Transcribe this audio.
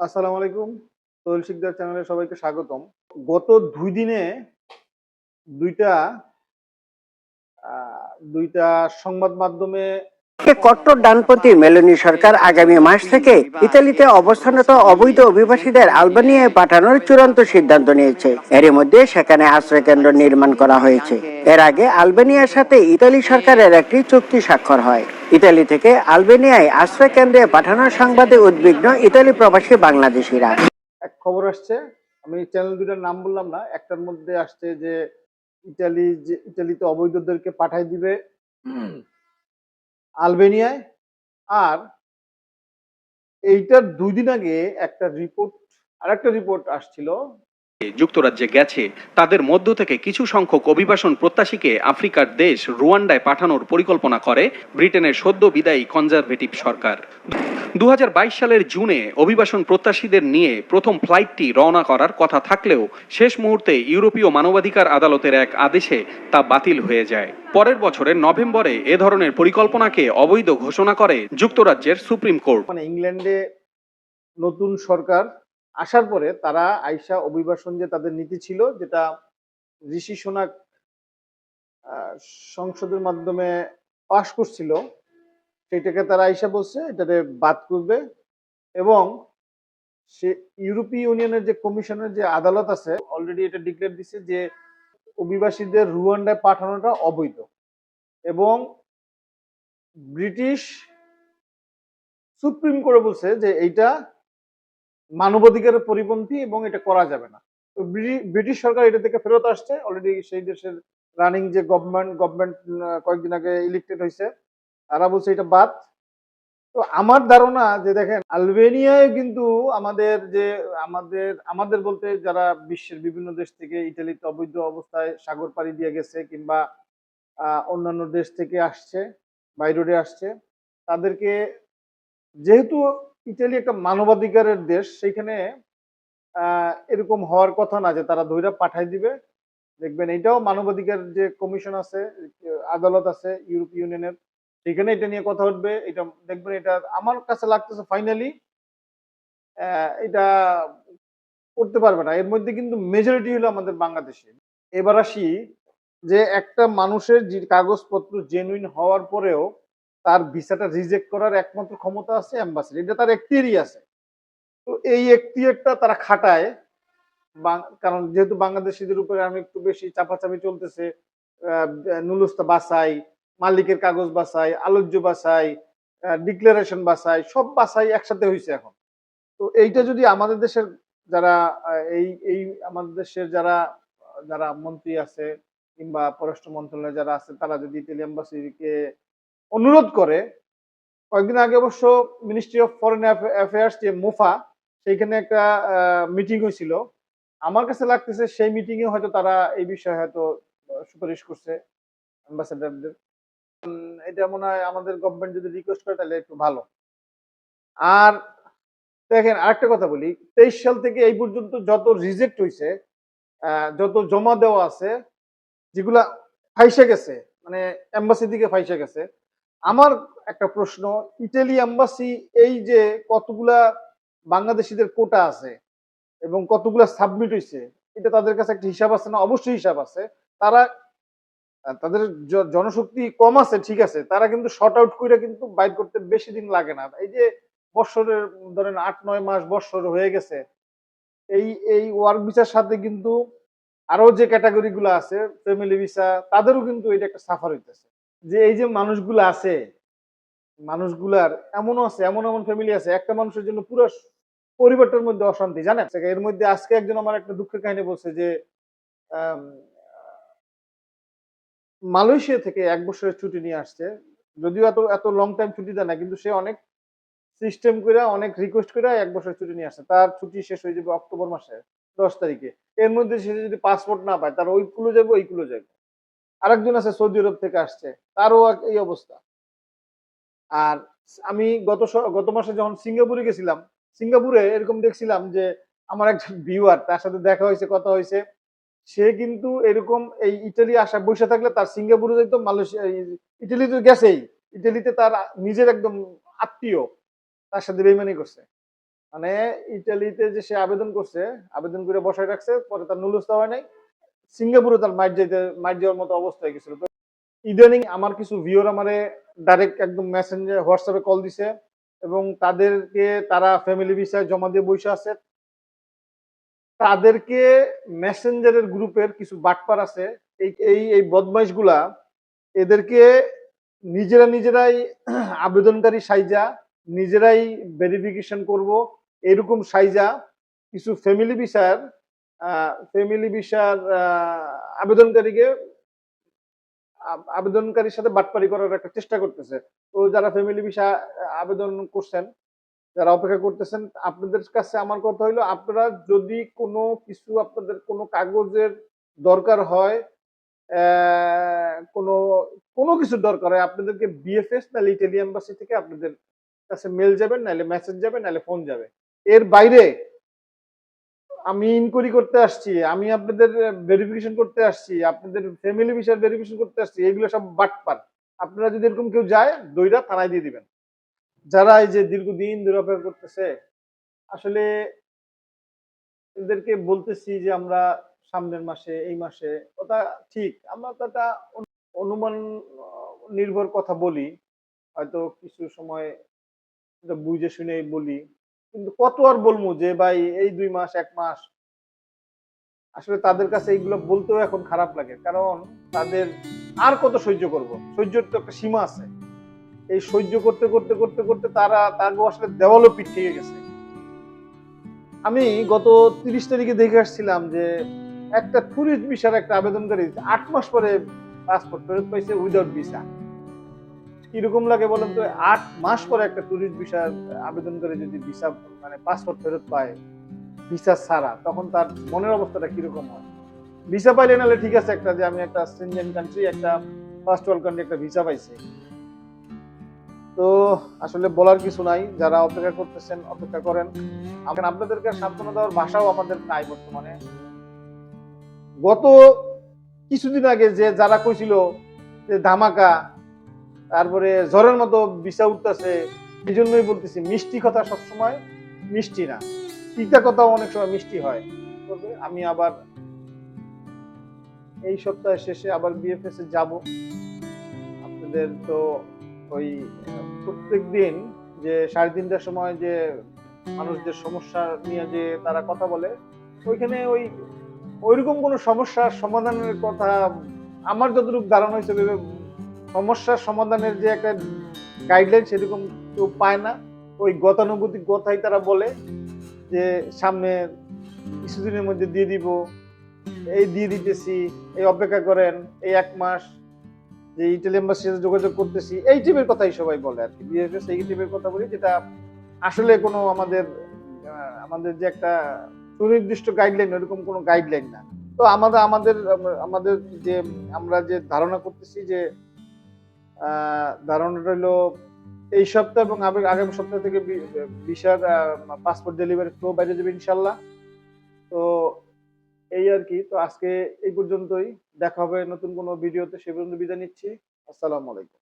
আসসালামু আলাইকুম। তৈল শিকদার চ্যানেলে সবাইকে স্বাগতম। গত দুই দিনে দুইটা দুইটা সংবাদ মাধ্যমে কট্টর ডানপন্থী মেলোনি সরকার আগামী মাস থেকে ইতালিতে অবস্থানরত অবৈধ অভিবাসীদের আলবানিয়ায় পাঠানোর চূড়ান্ত সিদ্ধান্ত নিয়েছে। এর মধ্যে সেখানে আশ্রয় কেন্দ্র নির্মাণ করা হয়েছে। এর আগে আলবেনিয়ার সাথে ইতালি সরকারের একটি চুক্তি স্বাক্ষর হয়। ইতালি থেকে আলবেনিয়ায় আশ্রয় কেন্দ্রে পাঠানোর সংবাদে উদ্বিগ্ন ইতালি প্রবাসী বাংলাদেশিরা। এক খবর আসছে, আমি চ্যানেল দুটার নাম বললাম না, একটার মধ্যে আসছে যে ইটালি যে ইটালিতে অবৈধদেরকে পাঠাই দিবে। আলবেনিয়ায়। আর এইটার দুই দিন আগে একটা রিপোর্ট আর একটা রিপোর্ট আসছিল যুক্তরাজ্যে গেছে। তাদের মধ্য থেকে কিছু সংখ্যক অভিবাসন প্রত্যাশীকে আফ্রিকার দেশ রুয়ান্ডায় পাঠানোর পরিকল্পনা করে ব্রিটেনের সদ্য বিদায়ী কনজারভেটিভ সরকার। দু সালের জুনে অভিবাসন প্রত্যাশীদের নিয়ে প্রথম ফ্লাইটটি রওনা করার কথা থাকলেও শেষ মুহূর্তে ইউরোপীয় মানবাধিকার আদালতের এক আদেশে তা বাতিল হয়ে যায়। পরের বছরের নভেম্বরে এ ধরনের পরিকল্পনাকে অবৈধ ঘোষণা করে যুক্তরাজ্যের সুপ্রিম কোর্ট। মানে ইংল্যান্ডে নতুন সরকার আসার পরে তারা আইসা অভিবাসন যে তাদের নীতি ছিল, যেটা ঋষি সোনাক সংসদের মাধ্যমে পাশ করছিল, সেটাকে তারা আইসা বলছে এটাতে বাদ করবে এবং সে ইউরোপীয় ইউনিয়নের যে কমিশনের যে আদালত আছে অলরেডি এটা ডিক্লেয়ার দিছে যে অভিবাসীদের রুয়ান্ডায় পাঠানোটা অবৈধ এবং ব্রিটিশ সুপ্রিম কোর্টে বলছে যে এইটা মানবাধিকারের পরিপন্থী এবং এটা করা যাবে না। তো ব্রি- ব্রিটিশ সরকার এটা থেকে ফেরত আসছে। অলরেডি সেই দেশের রানিং যে গভর্নমেন্ট গভর্নমেন্ট কয়েকদিন আগে ইলেক্টেড হয়েছে, তারা বলছে এটা বাদ। তো আমার ধারণা যে দেখেন, আলবেনিয়ায় কিন্তু আমাদের যে, আমাদের আমাদের বলতে যারা বিশ্বের বিভিন্ন দেশ থেকে ইটালিতে অবৈধ অবস্থায় সাগর পাড়ি দিয়ে গেছে কিংবা অন্যান্য দেশ থেকে আসছে, বাইরে আসছে, তাদেরকে যেহেতু ইটালি একটা মানবাধিকারের দেশ, সেইখানে এরকম হওয়ার কথা না যে তারা ধৈর্য পাঠাই দিবে। দেখবেন এটাও মানবাধিকার যে কমিশন আছে, আদালত আছে, ইউরোপ ইউনিয়নের সেখানে এটা নিয়ে কথা উঠবে। এটা, দেখবেন এটা আমার কাছে লাগতেছে ফাইনালি এটা করতে পারবে না। এর মধ্যে কিন্তু মেজরিটি হলো আমাদের বাংলাদেশে। এবার আসি যে একটা মানুষের যে কাগজপত্র জেনুইন হওয়ার পরেও তার ভিসাটা রিজেক্ট করার একমাত্র ক্ষমতা আছে অ্যাম্বাসিডার এটা তার এখতিয়ারই আছে। তো এই এখতিয়ারটা তারা খাটায়। কারণ যেহেতু বাংলাদেশিদের উপরে আমি একটু বেশি চাপাচাপি চলতেছে নুলুস্তা বাসাই মালিকের কাগজ বাসাই আলোচ্য বাসাই ডিক্লারেশন বাসাই সব বাসাই একসাথে হয়েছে এখন। তো এইটা যদি আমাদের দেশের যারা এই এই আমাদের দেশের যারা যারা মন্ত্রী আছে কিংবা পররাষ্ট্র মন্ত্রণালয়ে যারা আছে, তারা যদি ইতালি এম্বাসিকে অনুরোধ করে, কয়েকদিন আগে অবশ্য মিনিস্ট্রি অফ ফরেন অ্যাফেয়ার্স যে মুফা, সেইখানে একটা মিটিং হয়েছিল। আমার কাছে লাগতেছে সেই মিটিং এ হয়তো তারা এই বিষয়ে হয়তো সুপারিশ করছে অ্যাম্বাসেডারদের এটা মনে হয় আমাদের গভর্নমেন্ট যদি রিকোয়েস্ট করে তাহলে একটু ভালো। আর দেখেন আরেকটা কথা বলি, তেইশ সাল থেকে এই পর্যন্ত যত রিজেক্ট হয়েছে যত জমা দেওয়া আছে, যেগুলা ফাইসে গেছে মানে এম্বাসি দিকে ফাইসে গেছে আমার একটা প্রশ্ন ইটালি এম্বাসি এই যে কতগুলা বাংলাদেশিদের কোটা আছে এবং কতগুলা সাবমিট হয়েছে এটা তাদের কাছে একটা হিসাব আছে না? অবশ্যই হিসাব আছে। তারা, তাদের জনশক্তি কম আছে, ঠিক আছে। তারা কিন্তু শর্ট আউট করে কিন্তু বাইর করতে বেশি দিন লাগে না। এই যে বৎসরের, ধরেন আট, নয় মাস বৎসর হয়ে গেছে, এই এই ওয়ার্ক ভিসার সাথে কিন্তু আরও যে ক্যাটাগরি গুলো আছে ফ্যামিলি ভিসা তাদেরও কিন্তু এটা একটা সাফার হইতেছে। যে এই যে মানুষগুলো আছে, মানুষগুলার এমনও আছে, এমন এমন ফ্যামিলি আছে, একটা মানুষের জন্য পুরো পরিবারটার মধ্যে অশান্তি, জানেন? এর মধ্যে আজকে একজন আমার একটা দুঃখের কাহিনী বলছে যে মালয়েশিয়া থেকে এক বছরের ছুটি নিয়ে আসছে। যদিও এত এত লং টাইম ছুটি দেয় না, কিন্তু সে অনেক সিস্টেম করে অনেক রিকোয়েস্ট করে এক বছরের ছুটি নিয়ে আসছে। তার ছুটি শেষ হয়ে যাবে অক্টোবর মাসে দশ তারিখে। এর মধ্যে সে যদি পাসপোর্ট না পায়, তার ওইগুলো যাবে ওইগুলো যাবে। আরেকজন আছে সৌদি আরব থেকে আসছে, তারও এই অবস্থা। আর আমি গত গত মাসে যখন সিঙ্গাপুরে গেছিলাম, সিঙ্গাপুরে এরকম দেখছিলাম যে আমার একজন ভিউয়ার তার সাথে দেখা হয়েছে, কথা হয়েছে। সে কিন্তু এরকম এই ইটালি আসা, বসে থাকলে তার সিঙ্গাপুরে যেত, মালয়েশিয়া ইটালি তো গেছেই। ইটালিতে তার নিজের একদম আত্মীয়, তার সাথে বেইমানি করছে। মানে ইটালিতে যে সে আবেদন করছে, আবেদন করে বসায় রাখছে, পরে তার নুলস্থা হয় নাই। সিঙ্গাপুরে তার মাইট যাইতে, মাইট যাওয়ার মতো অবস্থা হয়ে গেছিল। তো ইদানিং আমার কিছু ভিওর আমারে ডাইরেক্ট একদম মেসেঞ্জার হোয়াটসঅ্যাপে কল দিছে এবং তাদেরকে তারা ফ্যামিলি ভিসায় জমা দিয়ে বসে আছে। তাদেরকে মেসেঞ্জারের গ্রুপের কিছু বাটপার আছে। এই এই এই বদমাইশগুলা এদেরকে নিজেরা নিজেরাই আবেদনকারী সাইজা, নিজেরাই ভেরিফিকেশন করব, এরকম সাইজা কিছু ফ্যামিলি ভিসার ফ্যামিলি ভিসার আবেদনকারীকে আবেদনকারীর সাথে বাটপারি করার একটা চেষ্টা করতেছে। তো যারা ফ্যামিলি ভিসা আবেদন করছেন, যারা অপেক্ষা করতেছেন, আপনাদের কাছে আমার কথা হইল, আপনারা যদি কোনো কিছু আপনাদের কোনো কাগজের দরকার হয় কোনো কোনো কিছু দরকার হয়, আপনাদেরকে বিএফএস নাহলে ইটালি এম্বাসি থেকে আপনাদের কাছে মেল যাবেন নাহলে মেসেজ যাবে, নাহলে ফোন যাবে। এর বাইরে আমি ইনকোয়ারি করতে আসছি, আমি আপনাদের ভেরিফিকেশন করতে আসছি, আপনাদের ফ্যামিলি বিষয় ভেরিফিকেশন করতে আসছি এগুলো সব বাটপার। আপনারা যদি এরকম কেউ যায়, দইরা থানায় দিয়ে দিবেন। যারা এই যে দীর্ঘদিন ধরে করতেছে, আসলে এদেরকে বলতেছি যে আমরা সামনের মাসে, এই মাসে, ওটা ঠিক, আমরা তো একটা অনুমান নির্ভর কথা বলি। হয়তো কিছু সময় বুঝে শুনে বলি। কিন্তু কত আর বলব যে, ভাই, এই দুই মাস, এক মাস? আসলে তাদের কাছে এইগুলো বলতেও এখন খারাপ লাগে। কারণ তাদের আর কত সহ্য করব? সহ্যের তো একটা সীমা আছে। এই সহ্য করতে করতে করতে করতে তারা, তারও আসলে দেওয়ালও পিঠ থেকে গেছে। আমি গত তিরিশ তারিখে দেখে আসছিলাম যে, একটা ট্যুরিস্ট ভিসার একটা আবেদনকারী আট মাস পরে পাসপোর্ট ফেরত পাইছে উইদাউট ভিসা কীরকম লাগে বলেন তো? আট মাস পরে একটা ট্যুরিস্ট ভিসার আবেদনকারী যদি ভিসা মানে পাসপোর্ট ফেরত পায় ভিসা ছাড়া, তখন তার মনের অবস্থাটা কীরকম হয়? ভিসা পাইলে নাহলে ঠিক আছে একটা যে আমি একটা স্ট্রেঞ্জেন কান্ট্রি একটা ফার্স্ট ওয়ার্ল্ড কান্ট্রি একটা ভিসা পাইছি। তো আসলে বলার কিছু নাই, যারা অপেক্ষা করতেছেন, অপেক্ষা করেন। এখন আপনাদেরকে সান্ত্বনা দেওয়ার ভাষাও আমাদের নাই বর্তমানে। গত কিছুদিন আগে যে যারা কইছিল যে ধামাকা তারপরে ঝড়ের মতো বিষা উঠতেছে এই জন্যই বলতেছি, মিষ্টি কথা সবসময় মিষ্টি না। তিতা কথাও অনেক সময় মিষ্টি হয়। আমি আবার এই সপ্তাহের শেষে আবার বিএফএস এ যাব। আপনাদের তো ওই, প্রত্যেক দিন যে সাড়ে তিনটার সময় যে মানুষদের সমস্যা নিয়ে যে তারা কথা বলে, ওইখানে ওই, ওইরকম কোনো সমস্যার সমাধানের কথা আমার যতটুকু ধারণা হিসেবে সমস্যার সমাধানের যে একটা গাইডলাইন সেরকম কেউ পায় না। ওই গতানুগতিক কথাই তারা বলে যে, সামনে কিছুদিনের মধ্যে দিয়ে দিব। এই দিয়ে দিতেছি, এই অপেক্ষা করেন, এই এক মাস, যে ইটালি এম্বাসির সাথে যোগাযোগ করতেছি। এই টিমের কথাই সবাই বলে আর কি। বিএফএস এই টিমের কথা বলি যেটা আসলে কোনো আমাদের আমাদের যে একটা সুনির্দিষ্ট গাইডলাইন ওরকম কোনো গাইডলাইন না। তো আমাদের আমাদের আমাদের যে, আমরা যে ধারণা করতেছি যে ধারণাটা হলো এই সপ্তাহ এবং আগামী সপ্তাহ থেকে বিশাল পাসপোর্ট ডেলিভারি ফ্লো বাইরে যাবে ইনশাল্লাহ। তো এই আর কি, তো আজকে এই পর্যন্তই। দেখা হবে নতুন কোনো ভিডিওতে, সে পর্যন্ত বিদায় নিচ্ছি। আসসালামু আলাইকুম।